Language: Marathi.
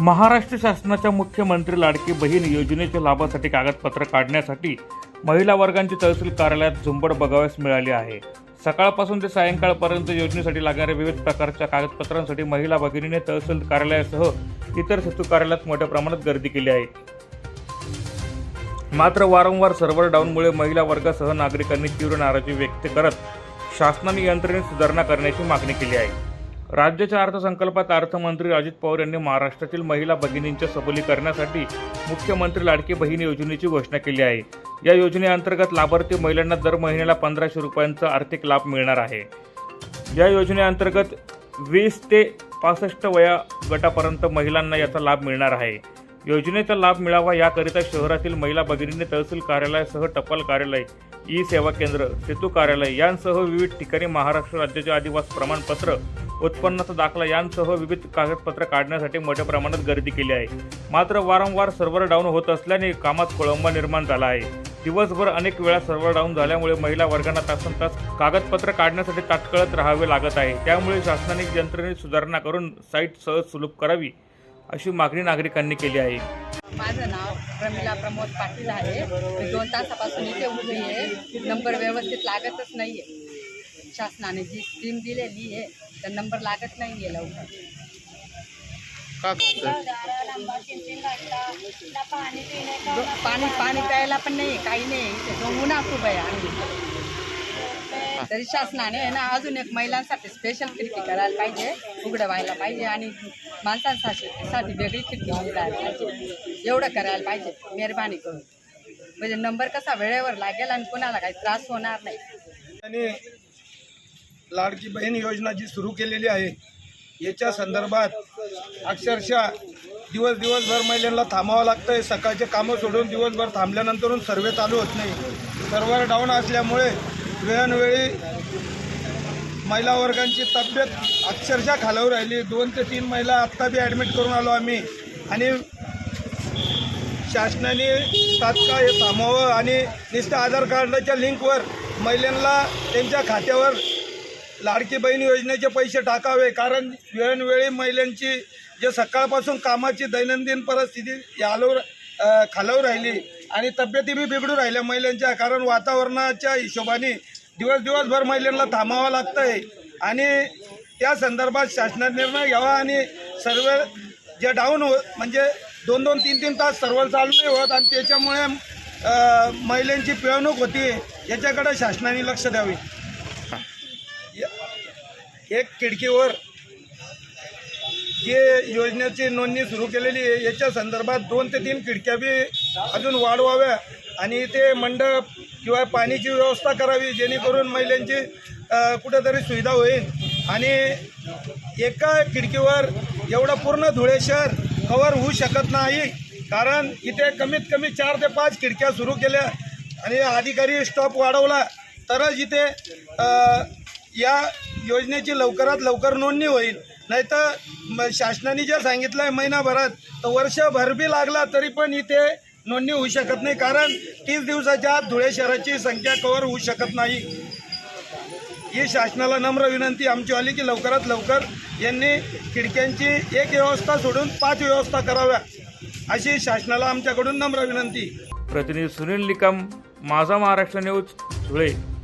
महाराष्ट्र शासनाच्या मुख्यमंत्री लाडकी बहीण योजनेच्या लाभासाठी कागदपत्र काढण्यासाठी महिला वर्गांची तहसील कार्यालयात झुंबड बघावयास मिळाली आहे. सकाळपासून ते सायंकाळपर्यंत योजनेसाठी लागणाऱ्या विविध प्रकारच्या कागदपत्रांसाठी महिला भगिनीने तहसील कार्यालयासह इतर सेतू कार्यालयात मोठ्या प्रमाणात गर्दी केली आहे. मात्र वारंवार सर्व्हर डाऊनमुळे महिला वर्गासह नागरिकांनी तीव्र नाराजी व्यक्त करत शासनाने यंत्रणेत सुधारणा करण्याची मागणी केली आहे. राज्याच्या अर्थसंकल्पात अर्थमंत्री अजित पवार यांनी महाराष्ट्रातील महिला भगिनींच्या सबलीकरणासाठी मुख्यमंत्री लाडकी बहीण योजनेची घोषणा केली आहे. या योजनेअंतर्गत लाभार्थी महिलांना दर महिन्याला पंधराशे रुपयांचा आर्थिक लाभ मिळणार आहे. या योजनेअंतर्गत वीस ते पासष्ट वया गटापर्यंत महिलांना याचा लाभ मिळणार आहे. योजनेचा लाभ मिळावा याकरिता शहरातील महिला भगिनींनी तहसील कार्यालयासह टपाल कार्यालय ई सेवा केंद्र सेतू कार्यालय यांसह विविध ठिकाणी महाराष्ट्र राज्याचे आदिवास प्रमाणपत्र उत्पन्नाचा दाखला यांसह विविध कागदपत्र काढण्यासाठी मोठ्या प्रमाणात गर्दी केली आहे. मात्र वारंवार सर्व्हर डाऊन होत असल्याने कामात खोळंबा निर्माण झाला आहे. दिवसभर अनेक वेळा सर्व्हर डाऊन झाल्यामुळे महिला वर्गांना तासन तास कागदपत्र काढण्यासाठी ताटकळत राहावे लागत आहे. त्यामुळे शासनाने यंत्रणेत सुधारणा करून साईट सहज सुलभ करावी अशी मागणी नागरिकांनी केली आहे. माझं नाव प्रमिला प्रमोद पाटील आहे. मी दोन तासापासून इथे उभी आहे. नंबर व्यवस्थित लागतच नाही आहे शासनाने जी स्कीम दिलेली आहे तर नंबर लागत नाही आहे लवकर. का करतात दो- पाणी पाणी प्यायला पण नाही काही नाही. इथे उन्हात उभं आहे आम्ही. तरी शासनाने आहे ना अजून एक महिलांसाठी स्पेशल खिडकी करायला पाहिजे उघडं व्हायला पाहिजे आणि माणसांसाठी साठी वेगळी खिडकी मिळायला पाहिजे. एवढं करायला पाहिजे मेहरबानी करून. म्हणजे नंबर कसा वेळेवर लागेल आणि कोणाला काही त्रास होणार नाही. आणि लाडकी बहीण योजना जी सुरू केलेली आहे याच्या संदर्भात अक्षरशः दिवस दिवसभर महिलांना थांबावं लागतं आहे सकाळचे कामं सोडून दिवसभर थांबल्यानंतरून सर्वे चालू होत नाही. सर्वर डाऊन असल्यामुळे वेळोवेळी महिला वर्गांची तब्येत अक्षरशः खालावर राहिली. दोन ते तीन महिला आत्ता बी ॲडमिट करून आलो आम्ही. आणि शासनाने तात्काळ हे थांबावं आणि नुसतं आधार कार्डाच्या लिंकवर महिलांना त्यांच्या खात्यावर लाडकी बहीण योजनेचे पैसे टाकावे. कारण वेळोवेळी महिलांची जे सकाळपासून कामाची दैनंदिन परिस्थिती यालो अ, खालावर राहिली आणि तब्येती बी बिघडू राहिल्या महिलांच्या. कारण वातावरणाच्या हिशोबाने दिवस दिवसभर महिलांना थांबावं लागतं आहे आणि त्या संदर्भात शासनात निर्णय घ्यावा आणि सर्व जे डाऊन हो म्हणजे दोन दोन तीन तीन तास सर्व चालू नाही होत आणि त्याच्यामुळे महिलांची पिळवणूक होती. याच्याकडे शासनाने लक्ष द्यावे. एक खिडकीवर जे योजनेची नोंदणी सुरू केलेली आहे याच्या संदर्भात दोन ते तीन खिडक्या बी अजून वाढवाव्या आणि ते मंडप किंवा पाण्याची व्यवस्था करावी जेणेकरून महिलांची कुठेतरी सुविधा होईल. आणि एका खिडकीवर एवढं पूर्ण धुळे शहर कवर होऊ शकत नाही कारण इथे कमीत कमी चार ते पाच खिडक्या सुरू केल्या आणि अधिकारी स्टॉप वाढवला. तरच इथे या योजनेची लवकरात लवकर नोंदणी होईल. नाहीतर म- शासनाने जे सांगितलं आहे महिनाभरात तर वर्षभर बी लागला तरी पण इथे नोंदणी होऊ शकत नाही. कारण तीस दिवसाच्या आत धुळे शहराची संख्या कव्हर होऊ शकत नाही. ही शासनाला नम्र विनंती आमची आली की लवकरात लवकर यांनी खिडक्यांची एक व्यवस्था सोडून पाच व्यवस्था कराव्या अशी शासनाला आमच्याकडून नम्र विनंती. प्रतिनिधी सुनील निकम माझा महाराष्ट्र न्यूज धुळे.